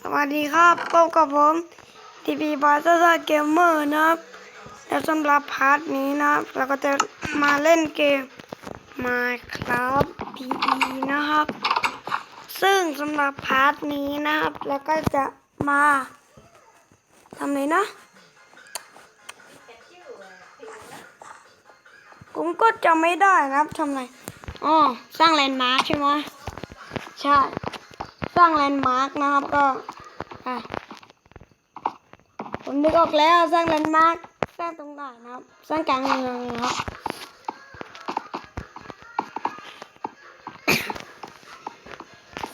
สวัสดีครับพบกับผมทีพีบาร์ซ่าเกมเมอร์นะครับแล้วสำหรับพาร์ทนี้นะครับเราก็จะมาเล่นเกม Minecraft PE นะครับ ซึ่งสำหรับพาร์ทนี้นะครับเราก็จะมาทำเลยนะผมก็จำไม่ได้นะครับทำไรอ๋อสร้างแลนด์มาร์คใช่ไหมใช่ สร้างแลนด์มาร์กนะครับก็อะผมนึกออกแล้วสร้างแลนด์มาร์กสร้างตรงไหนนะครับ สร้างกลางเมืองนะครับ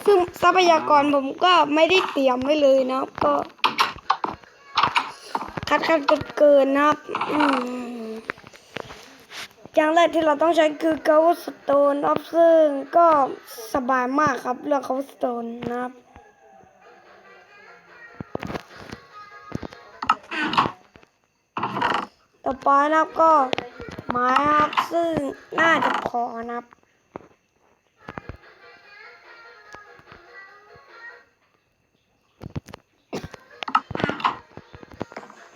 ซึ่งทรัพยากรผมก็ไม่ได้เตรียมไว้เลยนะครับก็ คัดคัดเกินนะครับ อืม อย่างแรกที่เราต้องใช้คือ cobblestone ครับซึ่งก็สบายมากครับ เรื่อง cobblestone นะครับต่อไปนะครับก็ไม้ครับซึ่งน่าจะพอนะครับ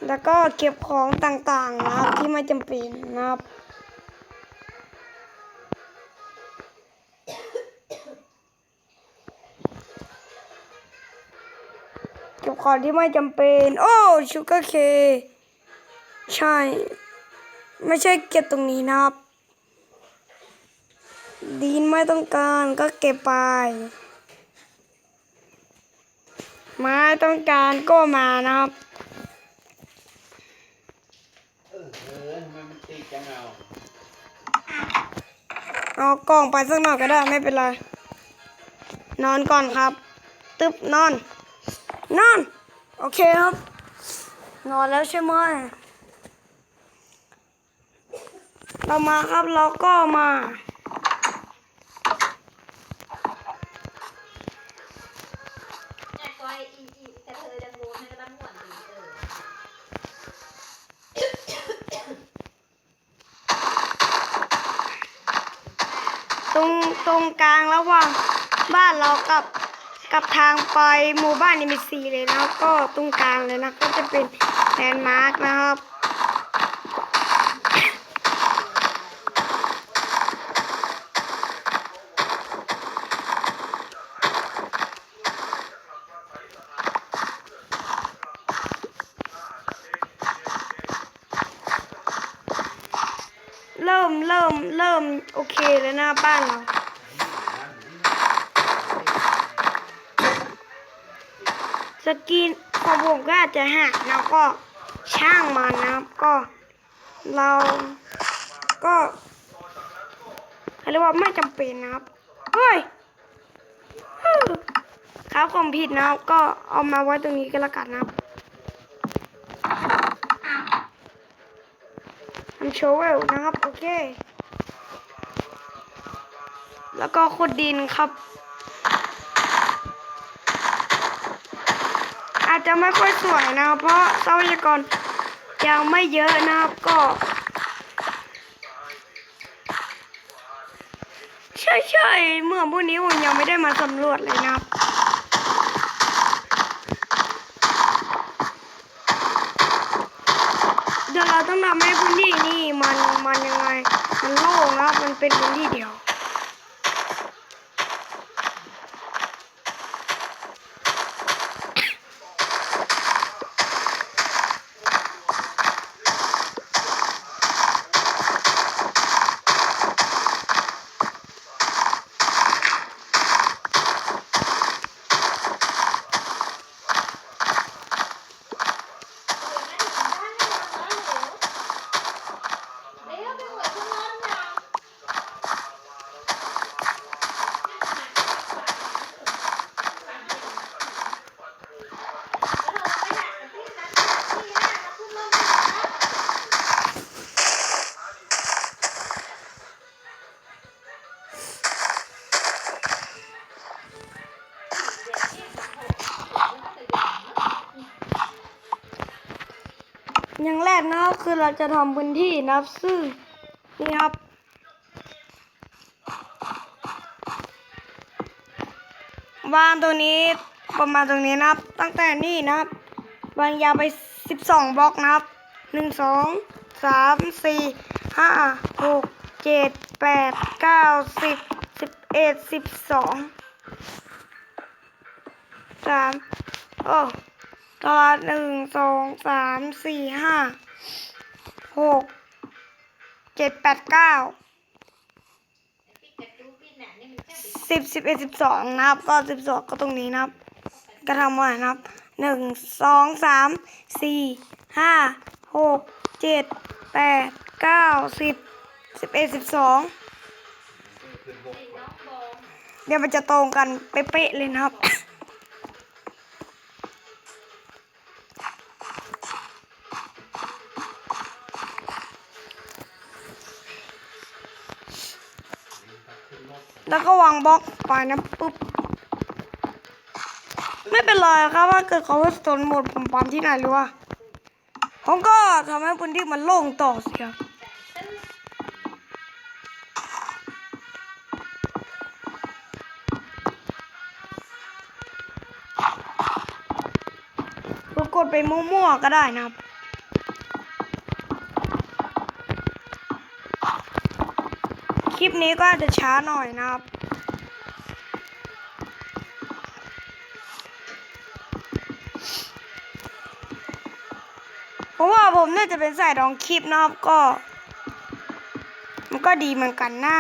แล้วก็เก็บของต่างๆนะครับที่ไม่จำเป็นนะครับ ของที่ไม่จำเป็น โอ้ชูเการ์เค ใช่ ไม่ใช่เก็บตรงนี้นะครับ ดินไม่ต้องการก็เก็บไปไม้ต้องการก็มานะครับเอากล่องไปสักหน่อยก็ได้ไม่เป็นไร นอนก่อนครับ ตึ๊บนอน นอน โอเคครับ นอนแล้วใช่ไหมเรามาครับเราก็มาตรงตรงกลางระหว่างบ้านเรากับ กับทางไปหมู่บ้านนี่มีสีเลยนะครับ ก็ตรงกลางเลยนะ ก็จะเป็นแลนด์มาร์กนะครับเริ่มเริ่มเริ่มโอเคแล้วนะบ้านเรา จะหักแล้วก็ช่างมันนะครับก็เราก็เขาเรียกว่าไม่จำเป็นนะครับ เฮ้ยครับผมผิดนะครับ ก็เอามาไว้ตรงนี้ก็แล้วกันนะครับทำโชว์เวลนะครับ โอเค แล้วก็ขุดดินครับ อา จะไม่ค่อยสวยนะครับ เพราะทรัพยากรยังไม่เยอะนะครับก็ใช่ใช่เมื่อพวกนี้ผมยังไม่ได้มาสำรวจเลยนะครับเดี๋ยวเราต้องทำให้พื้นที่นี่มันมันยังไง มันโล่งนะมันเป็นพื้นที่เดียว นะครับคือเราจะทำพื้นที่นะครับซึ่งนี่ครับวางตรงนี้ประมาณตรงนี้นะครับ ตั้งแต่นี่นะครับวางยาวไปสิบสองบล็อกนะครับหนึ่งสองสามสี่ห้าหกเจ็ดแปดเก้าสิบสิบเอ็ดสิบสองสามโอ้ตลาดหนึ่งสองสามสี่ หกเจ็ดแปดเก้าสิบสิบเอ็ดสิบสองนะครับ ก็สิบสองก็ตรงนี้นะครับก็ทำไว้นะครับหนึ่งสองสามสี่ห้าหกเจ็ดแปดเก้าสิบสิบเอ็ดสิบสองขึ้นบกสีน้องบอมเดี๋ยวมันจะตรงกันเป๊ะๆเลยนะครับ แล้วก็วางบล็อกไปนะปุ๊บ ไม่เป็นไรครับว่าเกิดเขาว่าสนหมดผมปั๊มที่ไหนหรือว่าผมก็ทำให้พื้นที่มันโล่งต่อสิครับตื้อก็กดไปมั่วๆก็ได้นะครับ ลิปนี้ก็อาจจะช้าหน่อยนะครับ เพราะว่าผมน่าจะเป็นสายรองคลิปนะครับก็ มันก็ดีเหมือนกันนะ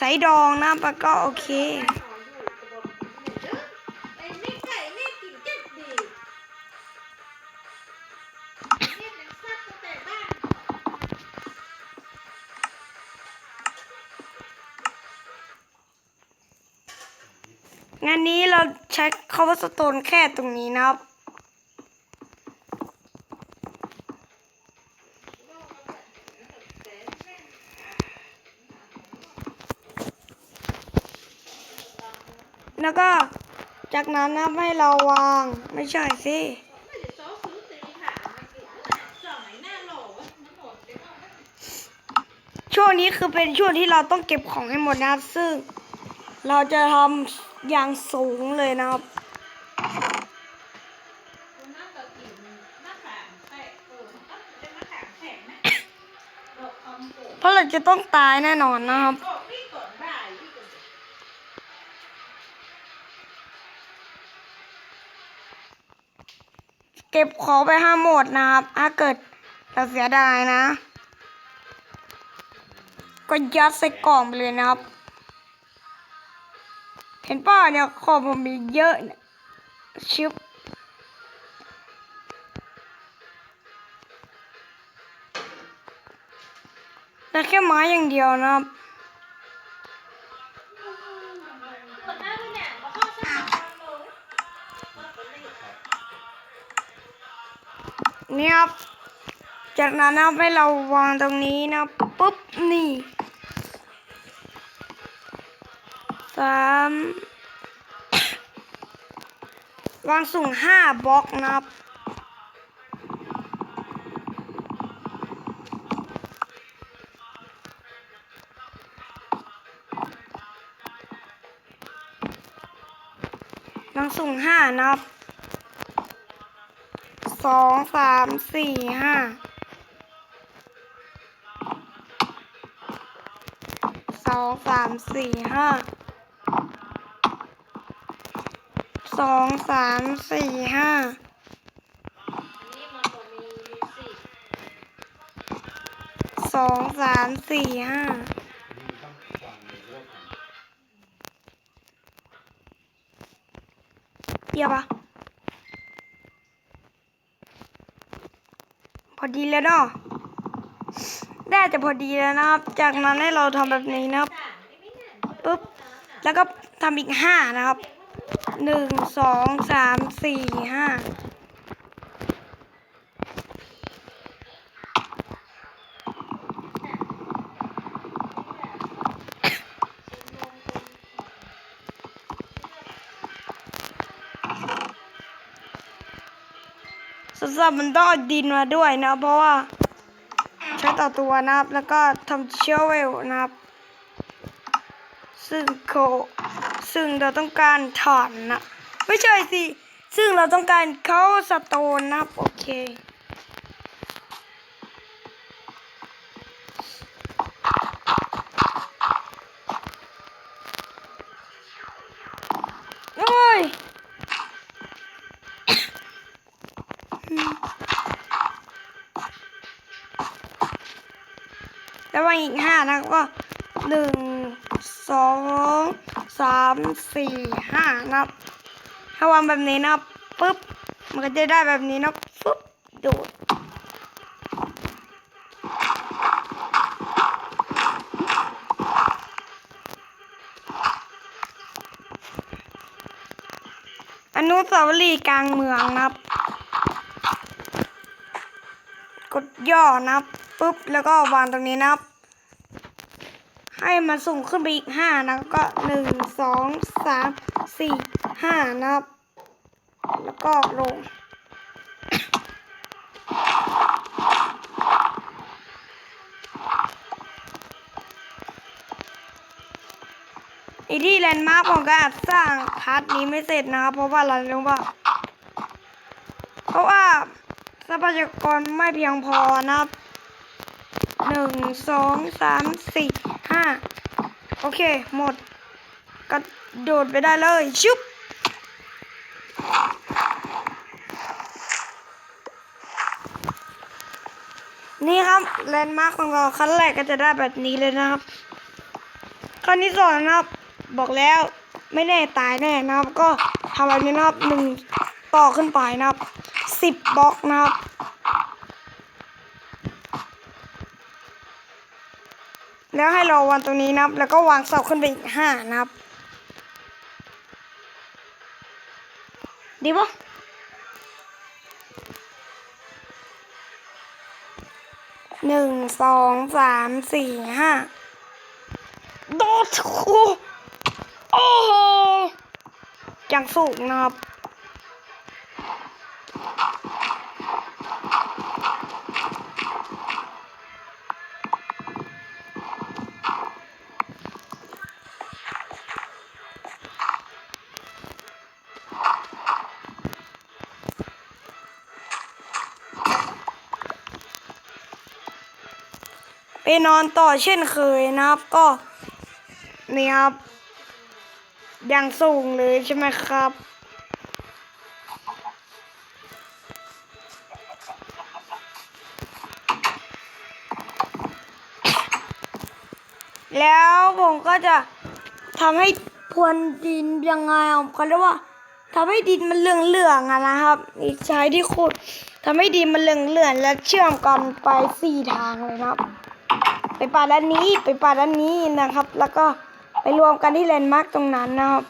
สายดองนะมันก็โอเค ว่าสโตนแค่ตรงนี้นะครับ แล้วก็จากนั้นนะครับให้เราวางไม่ใช่สิไม่ได้ซอซื้อตีค่ะมันกินสองไหนหน้าโหลวะมันหมดไปหมดช่วงนี้คือเป็นช่วงที่เราต้องเก็บของให้หมดนะครับ ซึ่งเราจะทำอย่างสูงเลยนะครับ คุณน่าจะกินมะขามแตกเออมันก็เป็นมะขามแข็งนะดอกคำโก เราจะต้องตายแน่นอนนะครับ เก็บของไปห้าหมดนะครับ ถ้าเกิดเราเสียดายนะ ก็ยัดใส่กล่องไปเลยนะครับ เห็นป่ะเนี่ยของผมมีเยอะเนี่ยชิบ แต่แค่ไม้อย่างเดียวนะครับคนหน้าไม่ยมาเป็นเลยนี่ครับ จากนั้นนะครับให้เราวางตรงนี้นะปุ๊บนี่สามวางสูงห้าบล็อกนะครับ สูงห้านับสองสามสี่ห้าสองสามสี่ห้าสองสามสี่ห้าสองสามสี่ห้า ยปะพอดีแล้วเนาะได้จะพอดีแล้วนะครับ จากนั้นให้เราทำแบบนี้นะครับปุ๊บแล้วก็ทำอีกห้านะครับหนึ่งสองสามสี่ห้า สำหรับมันต้องเอาดินมาด้วยนะ เพราะว่าใช้ต่อตัวนะครับ แล้วก็ทำเชลเวลนะครับ ซึ่งโคซึ่งเราต้องการถ่านนะ ไม่ใช่สิ ซึ่งเราต้องการเขาสโตนนะครับ โอเค นอีกห้านะก็หนึ่งสองสามสี่ห้านับถ้าวางแบบนี้นะปุ๊บมันก็จะได้แบบนี้นะปุ๊บโดดอนุสาวรีย์กลางเมืองนะครับ กดย่อนะครับปุ๊บแล้วก็วางตรงนี้นะครับ ให้มันสูงขึ้นไปอีกห้านะก็หนึ่งสองสามสี่ห้านะครับ แล้วก็ลง อีที่แลนด์มาร์คของการสร้างพาร์ทนี้ไม่เสร็จนะครับ เพราะว่าอะไรรู้ป่ะเพราะว่าทรัพยากรไม่เพียงพอนะครับหนึ่งสองสามสี่ ห้าโอเค หมดกระโดดไปได้เลยชุบนี่ครับแลนด์มาร์คของเราขั้นแรกก็จะได้แบบนี้เลยนะครับขั้นที่สองนะครับ บอกแล้วไม่แน่ตายแน่นะครับ ก็ทำแบบนี้นะครับหนึ่งต่อขึ้นไปนะครับสิบบล็อกนะครับ แล้วให้เราวางตรงนี้นะครับ แล้วก็วางเสาขึ้นไปอีกห้านะครับ ดีปะหนึ่งสองสามสี่ห้าโดดโอ้โอ้โหยังสูงนะครับ ไปนอนต่อเช่นเคยนะครับก็นี่ครับยังสูงเลยใช่ไหมครับ แล้วผมก็จะทำให้พรวนดินยังไงอะเขาเรียกว่าทำให้ดินมันเหลืองๆอะนะครับนี่ใช้ที่ขุดทำให้ดินมันเหลืองๆและเชื่อมกันไปสี่ทางเลยนะครับ ไปป่าด้านนี้ไปป่าด้านนี้นะครับ แล้วก็ไปรวมกันที่แลนด์มาร์กตรงนั้นนะครับ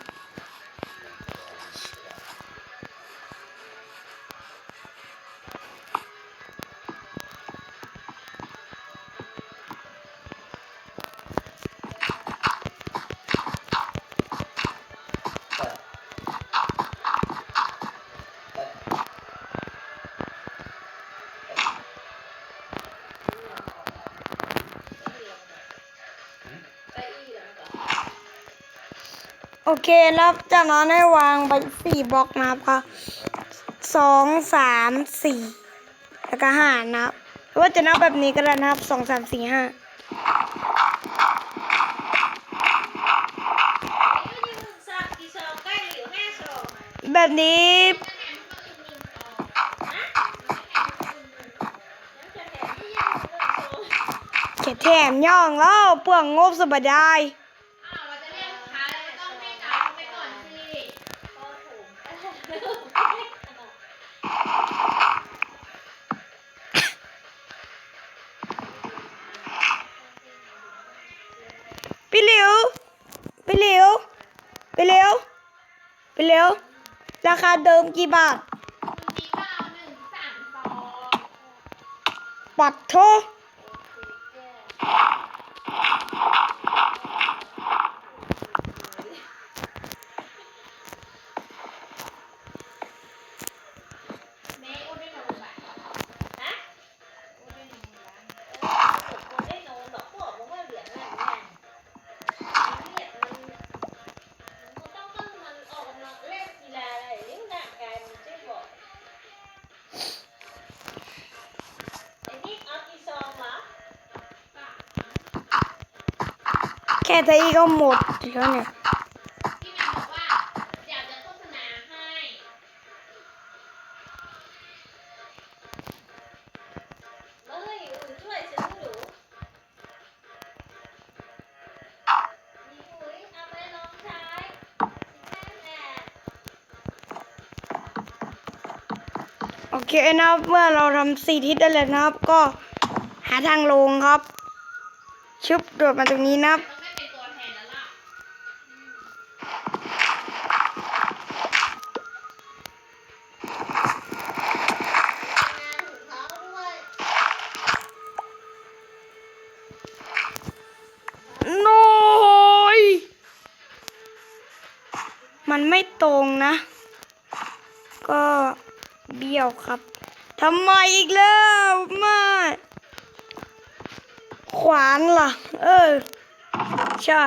โอเคแล้วจากนั้นให้วางไปสี่บล็อกนะครับสองสามสี่แล้วก็ห้านะครับว่าจะนับแบบนี้ก็ได้นะครับสองสามสี่ห้าแบบนี้เขียนแถมย่องแล้วเปลืองงบสบาย ราคาเดิมกี่บาทมีเก้าหนึ่งสามสองปัดโท เนี่ยพี่แมนบอกว่าอยากจะโฆษณาให้เฮ้ยอุ่นช่วยฉันหนูนี่เอาไปลองใช้โอเคนะครับเมื่อเราทำสี่ทิศได้แล้วนะครับ ก็หาทางลงครับชึบโดดมาตรงนี้นะครับ บี้ยวครับทำไมอีกแล้วม่ขวานล่ะ เออ ใช่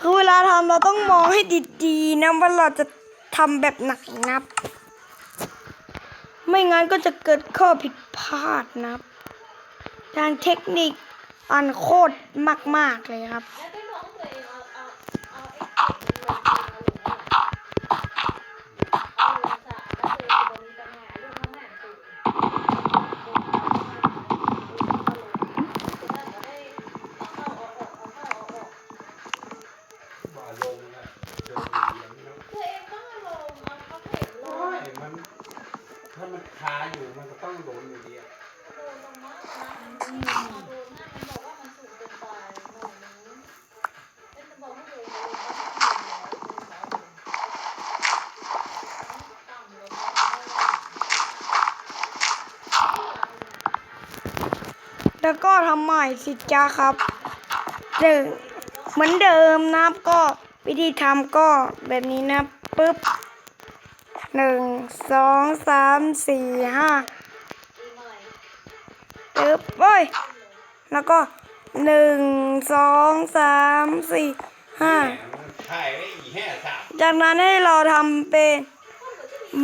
คือเวลาทำเราต้องมองให้ดีๆนะว่าเราจะทำแบบไหนนับ ไม่งั้นก็จะเกิดข้อผิดพลาดนับทางเทคนิคอันโคตรมาก ๆ เลยครับ แล้วไปบอกตัวเองเอาเอาเอาไอ้เก็บลงมาลงเอาลงสระแล้วเจอจะมีปัญหาเรื่องข้างหน้าตื่นจะได้เอาเข้าเอาออกเอาเข้าเอาออก บ่าลงนะเดินอย่างนี้นะ ตัวเองต้องเอาลงเอาเอาเข็มลง โอ้ยมันถ้ามันคาอยู่มันก็ต้องโดนอยู่ดีอะ โดนลงมากนะมันโดนหน้ามันบอกว่ามันสูงเกินไปหน่อยนึงเอ้ยมันบอกให้เลยเลยว่ามันสูงแล้วเป็นสาวหนึ่งต่ำลงมา แล้วก็ทำใหม่สิจ้าครับเดิมเหมือนเดิมนะครับก็วิธีทำก็แบบนี้นะปึ๊บหนึ่งสองสามสี่ห้าอีกหน่อยปึ๊บโอ้ยแล้วก็หนึ่งสองสามสี่ห้าจากนั้นให้เราทำเป็น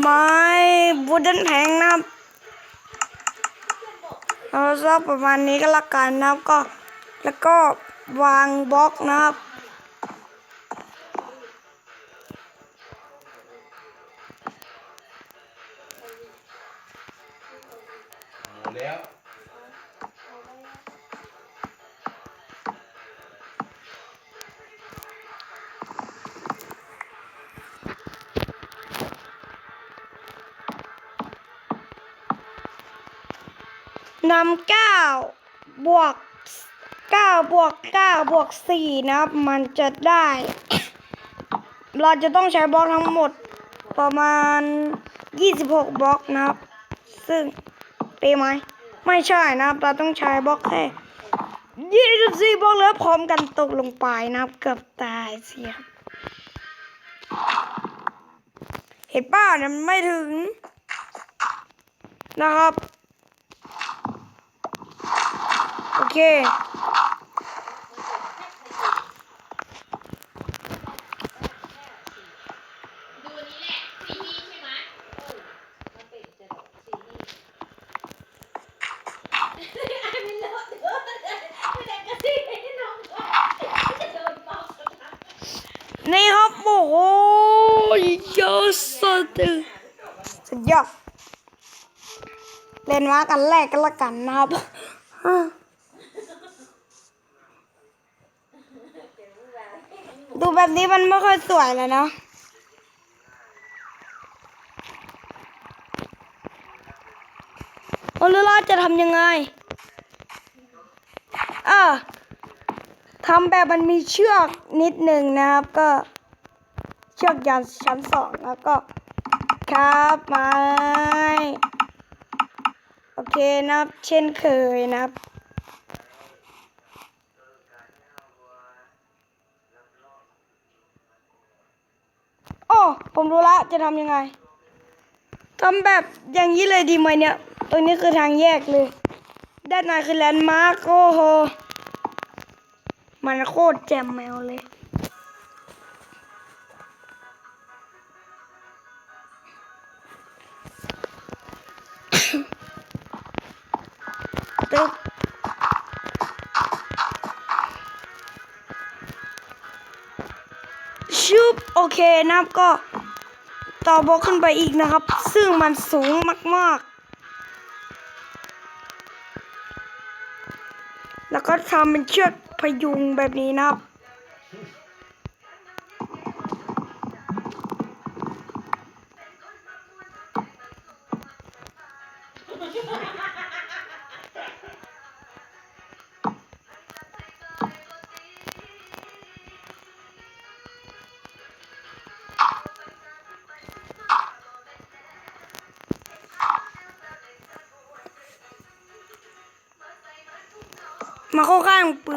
ไม้บูดนแพงนะครับ เราชอบประมาณนี้ก็แล้วกันนะครับก็แล้วก็วางบล็อกนะครับ นำเก้าบวกเก้าบวกเก้าบวกสี่นะครับ มันจะได้ เราจะต้องใช้บล็อกทั้งหมดประมาณ26บล็อกนะครับ ซึ่งเปไหมไม่ใช่นะครับ เราต้องใช้บล็อกแค่24บล็อกแล้วพร้อมกันตกลงไปนะครับ เกือบตายเสียเห็นป้าเนี่ยมันไม่ถึงนะครับ โอ เคดูนี้แหละซีฮีใช่ไหมมันเป็นจะดอกสีนี่ไอ้ไม่เลอะเทอะไม่ได้กระซิบให้น้องก่อนจะโดนปอกกันนะนี่ครับโอ้โหเยอะสุดสุดยอดเล่นมากันแรกกันละกันนะครับ ดูแบบนี้ มันไม่ค่อยสวยเลยเนาะโอลูลาจะทำยังไงอ่าทำแบบมันมีเชือกนิดหนึ่งนะครับ ก็เชือกยาวชั้นสองแล้วก็ครับไม้โอเคนะครับ เช่นเคยนะครับ ผมรู้ละจะทำยังไงทำแบบอย่างนี้เลยดีไหมเนี่ย ตรงนี้คือทางแยกเลย ด้านในคือแลนด์มาร์กโอ้โห มันโคตรแจมแมวเลยชุบโอเคน้ำก็ ต่อบล็อกขึ้นไปอีกนะครับ ซึ่งมันสูงมากๆ แล้วก็ทำเป็นเชือกพยุงแบบนี้นะครับ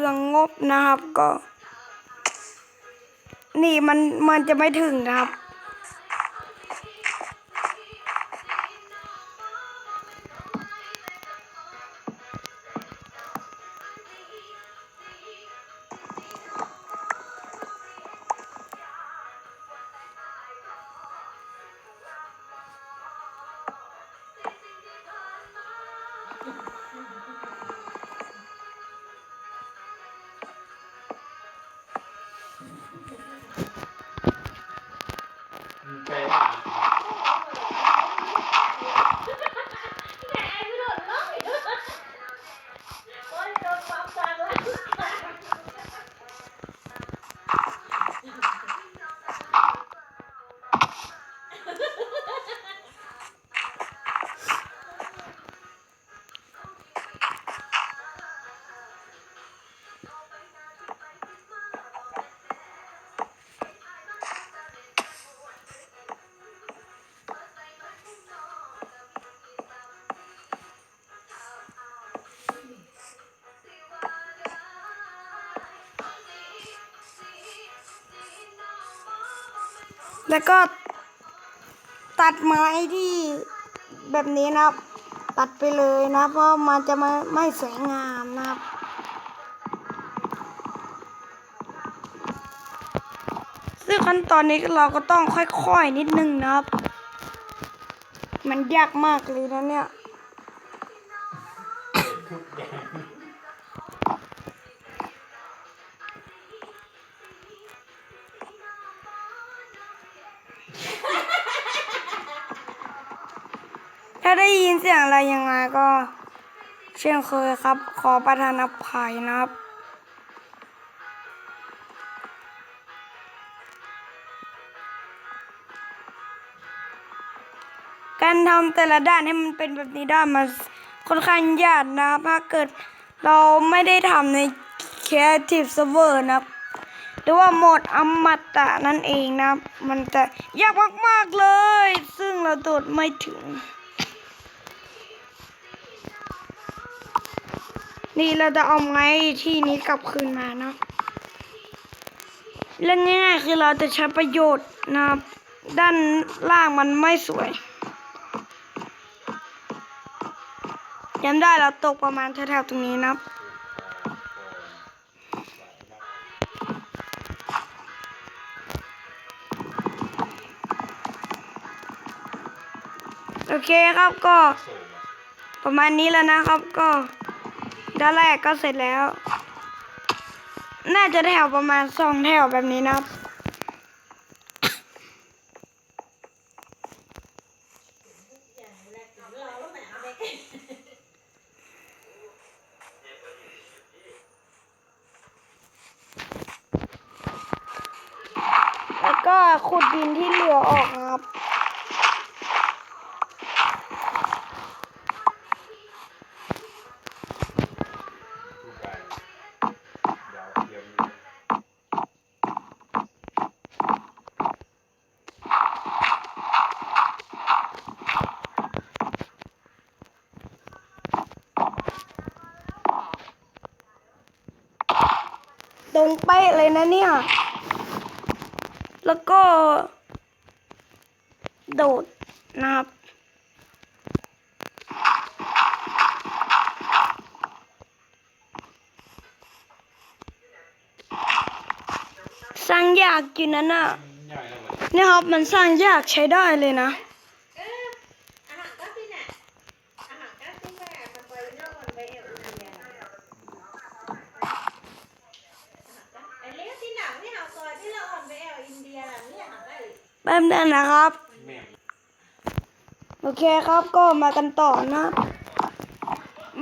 องงบนะครับก็ นี่มันมันจะไม่ถึงนะครับ แล้วก็ตัดไม้ที่แบบนี้นะครับ ตัดไปเลยนะ เพราะมันจะไม่ไม่สวยงามนะครับซึ่งขั้นตอนนี้เราก็ต้องค่อยๆนิดนึงนะครับ มันยากมากเลยนะเนี่ย ถ้าได้ยินเสียงอะไรยังไงก็ เช่นเคยครับ ขอประทานอภัยนะครับ การทำแต่ละด้านให้มันเป็นแบบนี้ได้มันค่อนข้างยากนะครับถ้าเกิดเราไม่ได้ทำใน Creative Server นะครับหรือว่าโหมดอมตะนั่นเองนะ มันจะยากมาก ๆ เลย ซึ่งเราโดดไม่ถึง นี่เราจะเอาไม้ที่นี้กลับคืนมาเนาะเล่นง่ายๆคือเราจะใช้ประโยชน์นะด้านล่างมันไม่สวยจำได้เราตกประมาณแถวๆตรงนี้นะโอเคครับก็ประมาณนี้แล้วนะครับก็ ด้านแรกก็เสร็จแล้ว น่าจะแถวประมาณสองแถวแบบนี้นะครับ อย่างแรกถึงเราแล้วแหมเด็ก แล้วก็ขุดดินที่เหลือออกนะครับ ทุกอย่างเดี๋ยวเดี๋ยวมี ตรงเป๊ะเลยนะเนี่ย แล้วก็ โดดนะครับสร้างยากอยู่นั่นน่ะใหญ่แล้วมันเนี่ยครับมันสร้างยากใช้ได้เลยนะ เอออาหารก็ที่น่ะอาหารก็ที่แม่มันไปนอกมันไปเอวอินเดียไอ้เลี้ยที่หนังที่หาซอยที่เราอ่อนไปเอวอินเดีย ป๊บนึงนะครับ โอเคครับก็มากันต่อนะ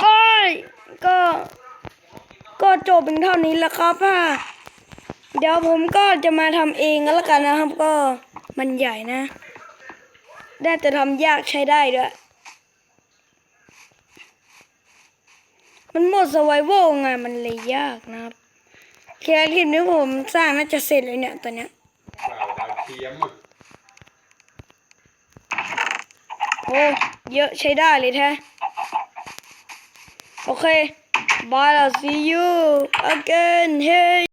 บายก็ ก็จบเป็นเท่านี้แล้วครับค่ะเดี๋ยวผมก็จะมาทำเองก็แล้วกันนะครับ ก็มันใหญ่นะได้แต่ทำยากใช้ได้ด้วย มันหมดสไวโวไงมันเลยยากนะครับแค่ทีมที่ผมสร้างน่าจะเสร็จเลยเนี่ยตอนเนี้ย เทียม โอ้เยอะใช้ได้เลยแท้ โอเค bye I'll see you again hey